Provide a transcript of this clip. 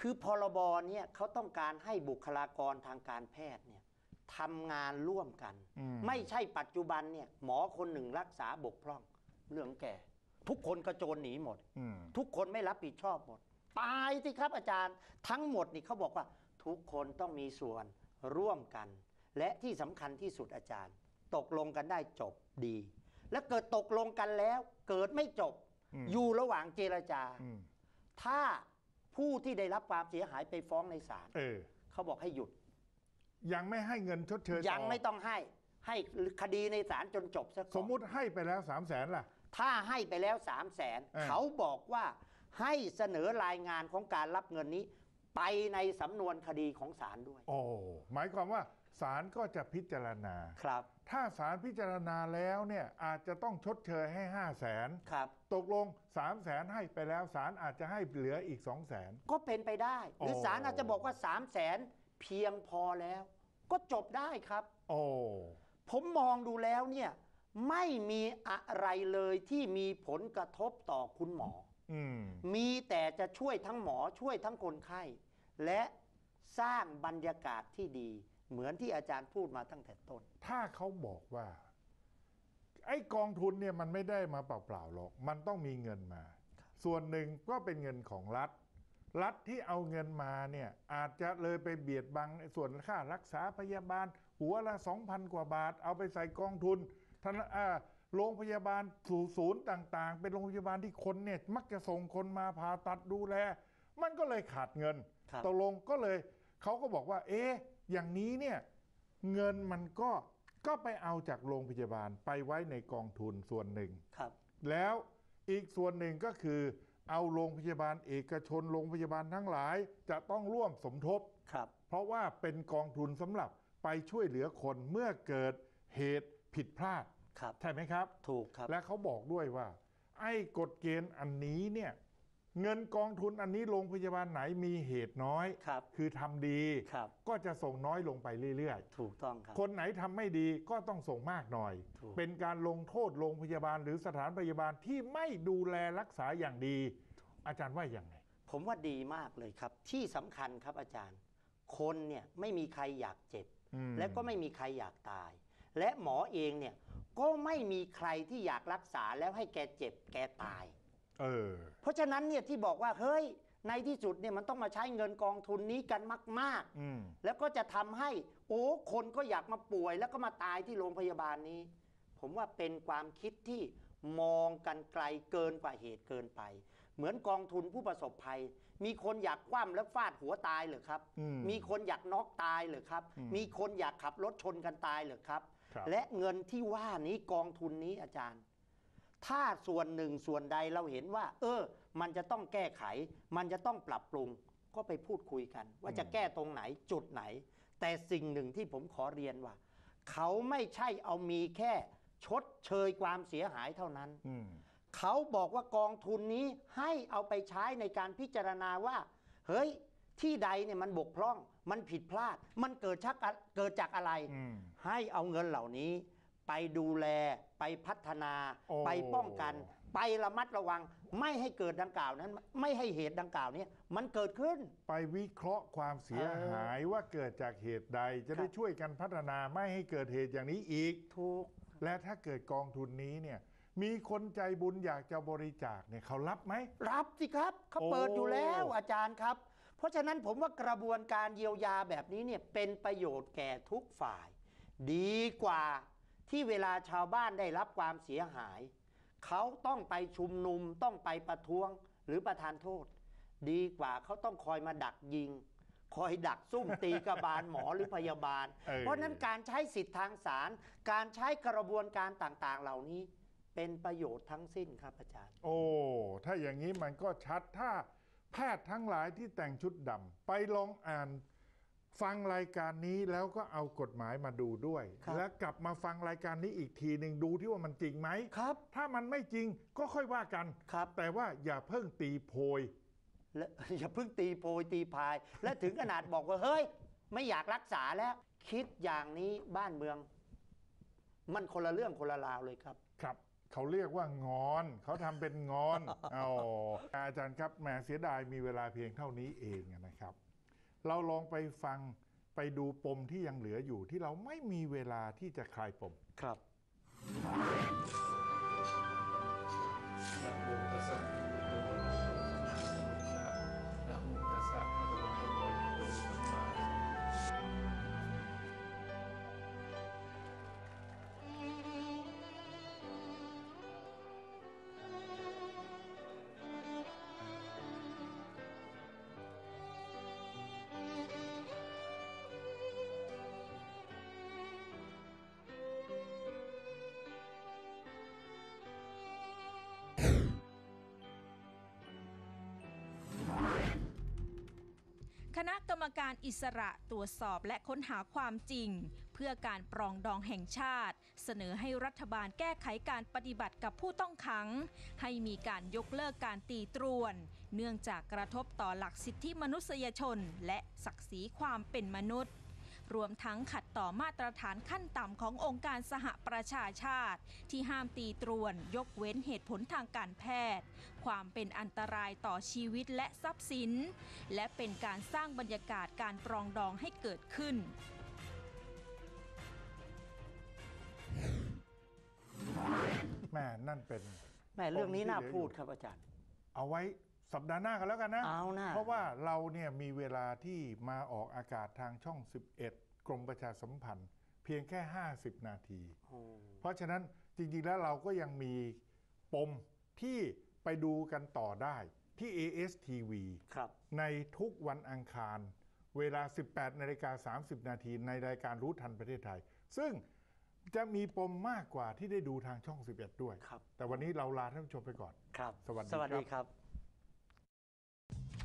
คือพรบเนี่ยเขาต้องการให้บุคลากรทางการแพทย์เนี่ยทำงานร่วมกันอืมไม่ใช่ปัจจุบันเนี่ยหมอคนหนึ่งรักษาบกพร่องเรื่องแก่ ทุกคนกระโจนหนีหมดอืมทุกคนไม่รับผิดชอบหมด ตายสิครับอาจารย์ ทั้งหมดนี่เขาบอกว่า ทุกคนต้องมีส่วนร่วมกัน และที่สำคัญที่สุดอาจารย์ ตกลงกันได้จบดี แล้วเกิดตกลงกันแล้ว เกิดไม่จบอืมอยู่ระหว่างเจรจาอืมถ้า ผู้ที่ได้รับความเสียหายไปฟ้องในศาลเออ เขาบอกให้หยุด ยังไม่ให้เงินชดเชยต่อยังไม่ต้องให้ให้คดีในศาลจนจบซะก่อน สมมุติให้ไปแล้วสามแสนล่ะ ถ้าให้ไปแล้ว3 0 0แสนเออ เขาบอกว่าให้เสนอรายงานของการรับเงินนี้ ไปในสำนวนคดีของศาลด้วย โอ้หมายความว่า ศาลก็จะพิจารณา ครับ ถ้าศาลพิจารณาแล้วเนี่ยอาจจะต้องชดเชยให้ห้าแสนครับ ตกลง3ามแสนให้ไปแล้วศาลอาจจะให้เหลืออีก2องแสน ก็เป็นไปได้ หรือโอ้ ศาลอาจจะบอกว่า 3 0 0แสนเพียงพอแล้ว ก็จบได้ครับ โอ้ ผมมองดูแล้วเนี่ยไม่มีอะไรเลยที่มีผลกระทบต่อคุณหมอ อืม มีแต่จะช่วยทั้งหมอช่วยทั้งคนไข้ และสร้างบรรยากาศที่ดี เหมือนที่อาจารย์พูดมาตั้งแต่ต้น ถ้าเขาบอกว่า ไอ้กองทุนเนี่ยมันไม่ได้มาเปล่าๆหรอกมันต้องมีเงินมา ส่วนหนึ่งก็เป็นเงินของรัฐ รัฐที่เอาเงินมาเนี่ยอาจจะเลยไปเบียดบังส่วนค่ารักษาพยาบาล หัวละ2,000กว่าบาท เอาไปใส่กองทุนท่านอ่าโรงพยาบาลสู่ศูนย์ต่างๆ เป็นโรงพยาบาลที่คนเนี่ยมักจะส่งคนมาผ่าตัดดูแล มันก็เลยขาดเงินครับตกลงก็เลยเขาก็บอกว่า เอ๊ะ อย่างนี้เนี่ยเงินมันก็ก็ไปเอาจากโรงพยาบาลไปไว้ในกองทุนส่วนหนึ่ง ครับ แล้วอีกส่วนหนึ่งก็คือเอาโรงพยาบาลเอกชนโรงพยาบาลทั้งหลายจะต้องร่วมสมทบ ครับ เพราะว่าเป็นกองทุนสำหรับไปช่วยเหลือคนเมื่อเกิดเหตุผิดพลาด ครับ ใช่ไหมครับ ถูกครับ และเขาบอกด้วยว่า ไอ้กฎเกณฑ์อันนี้เนี่ย เงินกองทุนอันนี้โรงพยาบาลไหนมีเหตุน้อยครับคือทำดี ครับ ก็จะส่งน้อยลงไปเรื่อยถูกต้องครับ ๆ คนไหนทำไม่ดีก็ต้องส่งมากหน่อย ถูก เป็นการลงโทษโรงพยาบาลหรือสถานพยาบาลที่ไม่ดูแลรักษาอย่างดี อาจารย์ว่าอย่างไง ผมว่าดีมากเลยครับ ที่สำคัญครับอาจารย์ คนเนี่ยไม่มีใครอยากเจ็บ อืม และก็ไม่มีใครอยากตาย และหมอเองเนี่ยก็ไม่มีใครที่อยากรักษาแล้วให้แกเจ็บแกตาย เออ เพราะฉะนั้นเนี่ยที่บอกว่าเฮ้ยในที่สุดเนี่ยมันต้องมาใช้เงินกองทุนนี้กันมากอืม ๆ แล้วก็จะทำให้ โอ้คนก็อยากมาป่วย แล้วก็มาตายที่โรงพยาบาลนี้ ผมว่าเป็นความคิดที่มองกันไกลเกินกว่าเหตุเกินไป เหมือนกองทุนผู้ประสบภัย มีคนอยากคว่ำแล้วฟาดหัวตายเหรือครับ อืมมีคนอยากน็อกตายเหรือครับ อืมมีคนอยากขับรถชนกันตายเหรือครับ ครับ และเงินที่ว่านี้กองทุนนี้อาจารย์ ถ้าส่วนหนึ่งส่วนใดเราเห็นว่า เออ มันจะต้องแก้ไข มันจะต้องปรับปรุง ก็ไปพูดคุยกัน ว่าจะแก้ตรงไหนจุดไหน แต่สิ่งหนึ่งที่ผมขอเรียนว่า เขาไม่ใช่เอามีแค่ชดเชยความเสียหายเท่านั้นอืมเขาบอกว่ากองทุนนี้ให้เอาไปใช้ในการพิจารณาว่า เฮ้ย ที่ใดเนี่ยมันบกพร่อง มันผิดพลาด มันเกิดชักอะเกิดจากอะไรอืมให้เอาเงินเหล่านี้ ไปดูแล ไปพัฒนา โอ้ ไปป้องกัน ไประมัดระวัง ไม่ให้เกิดดังกล่าวนั้น ไม่ให้เหตุดังกล่าวเนี้มันเกิดขึ้น ไปวิเคราะห์ความเสียหายว่าเกิดจากเหตุใด จะได้ครับ ช่วยกันพัฒนาไม่ให้เกิดเหตุอย่างนี้อีก ถูก และถ้าเกิดกองทุนนี้เนี่ยมีคนใจบุญอยากจะบริจาคเนี่ยเขารับไหม รับสิครับเขาโอ้เปิดอยู่แล้วอาจารย์ครับ เพราะฉะนั้นผมว่ากระบวนการเยียวยาแบบนี้เนี่ยเป็นประโยชน์แก่ทุกฝ่าย ดีกว่า ที่เวลาชาวบ้านได้รับความเสียหาย เขาต้องไปชุมนุมต้องไปประท้วงหรือประทานโทษ ดีกว่าเขาต้องคอยมาดักยิง คอยดักซุ่มตีกระบาลหมอหรือพยาบาลเออเพราะฉะนั้นการใช้สิทธิ์ทางศาลการใช้กระบวนการต่างๆ เหล่านี้เป็นประโยชน์ทั้งสิ้นครับอาจารย์ โอ้ ถ้าอย่างนี้มันก็ชัดถ้าแพทย์ทั้งหลายที่แต่งชุดดำไปลองอ่าน ฟังรายการนี้แล้วก็เอากฎหมายมาดูด้วย ครับแล้วกลับมาฟังรายการนี้อีกทีหนึ่งดูที่ว่ามันจริงไหมครับถ้ามันไม่จริงก็ค่อยว่ากัน ครับ แต่ว่าอย่าเพิ่งตีโพย และ อย่าเพิ่งตีโพยตีพาย และถึงขนาดบอกว่า เฮ้ย ไม่อยากรักษาแล้ว คิดอย่างนี้บ้านเมือง มันคนละเรื่องคนละราวเลยครับ ครับ เขาเรียกว่างอน เขาทำเป็นงอน เอาอาจารย์ครับแหมเสียดายมีเวลาเพียงเท่านี้เองนะครับ เราลองไปฟังไปดูปมที่ยังเหลืออยู่ที่เราไม่มีเวลาที่จะคลายปมครับ รมการอิสระตรวจสอบและค้นหาความจริง เพื่อการปรองดองแห่งชาติ เสนอให้รัฐบาลแก้ไขการปฏิบัติกับผู้ต้องขัง ให้มีการยกเลิกการตีตรวน เนื่องจากกระทบต่อหลักสิทธิมนุษยชน และศักดิ์ศรีความเป็นมนุษย์ รวมทั้งขัดต่อมาตรฐานขั้นต่ำขององค์การสหประชาชาติ ที่ห้ามตีตรวน ยกเว้นเหตุผลทางการแพทย์ ความเป็นอันตรายต่อชีวิตและทรัพย์สิน และเป็นการสร้างบรรยากาศการปรองดองให้เกิดขึ้นแม่นั่นเป็นแม่เรื่องนี้น่าปมที่เหลืออยู่พูดครับอาจารย์ เอาไว้ สัปดาห์หน้ากันแล้วกันนะ เอาหน้าเพราะว่าเราเนี่ยมีเวลาที่มาออกอากาศทางช่อง 11 กรมประชาสัมพันธ์ เพียงแค่ 50 นาทีโอ้เพราะฉะนั้นจริงๆแล้วเราก็ยังมีปมที่ไปดูกันต่อได้ที่ ASTV ครับในทุกวันอังคาร เวลา 18นาฬิกา30 นาทีในรายการรู้ทันประเทศไทย ซึ่งจะมีปมมากกว่าที่ได้ดูทางช่อง 11 ด้วยครับแต่วันนี้เราลาท่านผู้ชมไปก่อน ครับ สวัสดีสวัสดีครับครับ